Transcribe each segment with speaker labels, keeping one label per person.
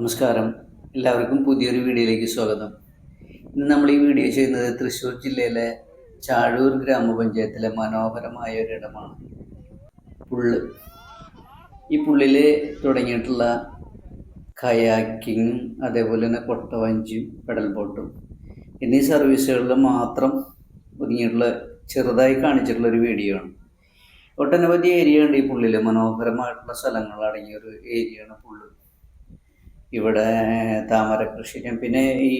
Speaker 1: നമസ്കാരം. എല്ലാവർക്കും പുതിയൊരു വീഡിയോയിലേക്ക് സ്വാഗതം. ഇന്ന് നമ്മൾ ഈ വീഡിയോ ചെയ്യുന്നത് തൃശ്ശൂർ ജില്ലയിലെ ചാഴൂർ ഗ്രാമപഞ്ചായത്തിലെ മനോഹരമായ ഒരിടമാണ്. പുള്ള്. ഈ പുള്ളിൽ തുടങ്ങിയിട്ടുള്ള കയാക്കിങ്ങും അതേപോലെ തന്നെ കൊട്ടവഞ്ചിയും പെടൽ ബോട്ടും എന്നീ സർവീസുകളിൽ മാത്രം ഒതുങ്ങിയിട്ടുള്ള ചെറുതായി കാണിച്ചിട്ടുള്ള ഒരു വീഡിയോ ആണ്. ഒട്ടനവധി ഏരിയ ഉണ്ട് ഈ പുള്ളിൽ മനോഹരമായിട്ടുള്ള സ്ഥലങ്ങൾ അടങ്ങിയ ഒരു ഏരിയയാണ് പുള്ള്. ഇവിടെ താമര കൃഷി പിന്നെ ഈ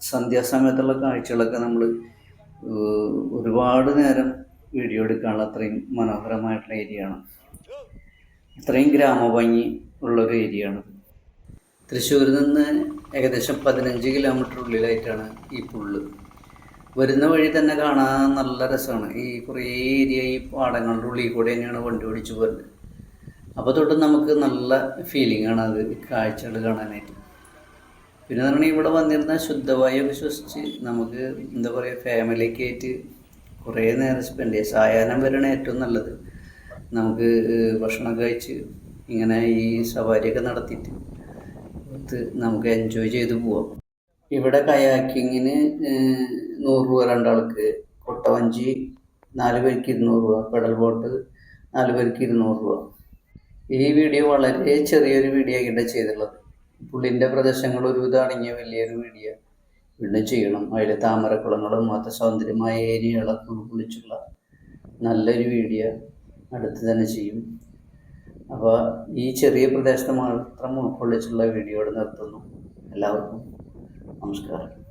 Speaker 1: സന്ധ്യാസമയത്തുള്ള കാഴ്ചകളൊക്കെ നമ്മൾ ഒരുപാട് നേരം വീഡിയോ എടുക്കാനുള്ള അത്രയും മനോഹരമായിട്ടുള്ള ഏരിയ ആണ് ഇത്രയും ഗ്രാമഭംഗി ഉള്ളൊരു ഏരിയ ആണ് തൃശ്ശൂരിൽ നിന്ന് ഏകദേശം പതിനഞ്ച് കിലോമീറ്റർ ഉള്ളിലായിട്ടാണ് ഈ പുള്ള് വരുന്ന വഴി തന്നെ കാണാൻ നല്ല രസമാണ്. ഈ കുറേ ഏരിയ ഈ പാടങ്ങളുടെ ഉള്ളിൽ കൂടെ തന്നെയാണ് വണ്ടി ഓടിച്ചു പോരുന്നത് അപ്പോൾ തൊട്ട് നമുക്ക് നല്ല ഫീലിംഗ് ആണ് അത് കാഴ്ചകൾ കാണാനായിട്ട്. പിന്നെ പറഞ്ഞാൽ ഇവിടെ വന്നിരുന്ന ശുദ്ധവായു ശ്വസിച്ച് നമുക്ക് എന്താ പറയുക ഫാമിലിക്ക് ആയിട്ട് കുറേ നേരം സ്പെൻഡ് ചെയ്യാം. സായാഹ്നം വരെയാണ് ഏറ്റവും നല്ലത്. നമുക്ക് ഭക്ഷണം കഴിച്ച് ഇങ്ങനെ ഈ സവാരിയൊക്കെ നടത്തിയിട്ട് നമുക്ക് എൻജോയ് ചെയ്ത് പോവാം. ഇവിടെ കയാക്കിങ്ങിന് നൂറ് രൂപ രണ്ടാൾക്ക്. കൊട്ടവഞ്ചി നാല് പേർക്ക് ഇരുന്നൂറ് രൂപ. പെഡൽ ബോട്ട് നാല് പേർക്ക് ഇരുന്നൂറ് രൂപ. ഈ വീഡിയോ വളരെ ചെറിയൊരു വീഡിയോ ആയിട്ട് ചെയ്തിട്ടുള്ളത്. പുള്ളിന്റെ പ്രദേശങ്ങൾ ഒരു അടങ്ങിയ വലിയൊരു വീഡിയോ വീണ്ടും ചെയ്യണം. അതിൽ താമരക്കുളങ്ങളും മൊത്ത സൗന്ദര്യമായ ഏരിയകളൊക്കെ ഉൾക്കൊള്ളിച്ചുള്ള നല്ലൊരു വീഡിയോ അടുത്ത് തന്നെ ചെയ്യും. അപ്പോൾ ഈ ചെറിയ പ്രദേശത്ത് മാത്രം ഉൾക്കൊള്ളിച്ചുള്ള വീഡിയോ നിർത്തുന്നു. എല്ലാവർക്കും നമസ്കാരം.